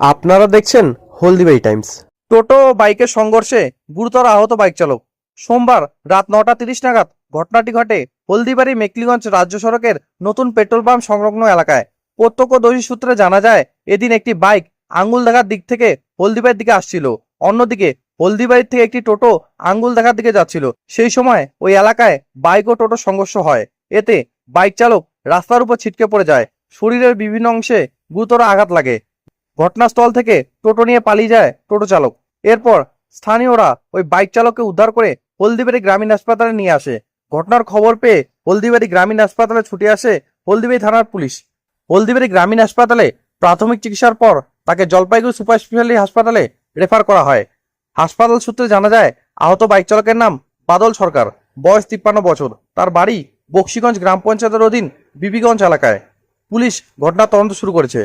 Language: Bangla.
আপনারা দেখছেন হলদিবাই টাইমস। টোটো ও বাইকের সংঘর্ষে গুরুতর আহত বাইক চালক। সোমবার রাত নটা তিরিশ নাগাদ ঘটনাটি ঘটে হলদিবাড়ি মেকলিগঞ্জ রাজ্য সড়কের নতুন পেট্রোল পাম্প সংলগ্ন এলাকায়। প্রত্যক্ষদর্শী সূত্রে জানা যায়, এদিন একটি বাইক আঙ্গুল দেখার দিক থেকে হলদিবাড়ির দিকে আসছিল। অন্যদিকে হলদিবাড়ির থেকে একটি টোটো আঙ্গুল দেখার দিকে যাচ্ছিল। সেই সময় ওই এলাকায় বাইক ও টোটো সংঘর্ষ হয়। এতে বাইক চালক রাস্তার উপর ছিটকে পড়ে যায়। শরীরের বিভিন্ন অংশে গুরুতর আঘাত লাগে। ঘটনাস্থল থেকে টোটো নিয়ে পালিয়ে যায় টোটো চালক। এরপর স্থানীয়রা ওই বাইক চালককে উদ্ধার করে হলদিবাড়ি গ্রামীণ হাসপাতালে নিয়ে আসে। ঘটনার খবর পেয়ে হলদিবাড়ি গ্রামীণ হাসপাতালে ছুটে আসে হলদিবাড়ি থানার পুলিশ। হলদিবাড়ি গ্রামীণ হাসপাতালে প্রাথমিক চিকিৎসার পর তাকে জলপাইগুড়ি সুপার স্পেশালিটি হাসপাতালে রেফার করা হয়। হাসপাতাল সূত্রে জানা যায়, আহত বাইক চালকের নাম বাদল সরকার। বয়স তিপ্পান্ন বছর। তার বাড়ি বক্সিগঞ্জ গ্রাম পঞ্চায়েতের অধীন বিবিগঞ্জ এলাকায়। পুলিশ ঘটনার তদন্ত শুরু করেছে।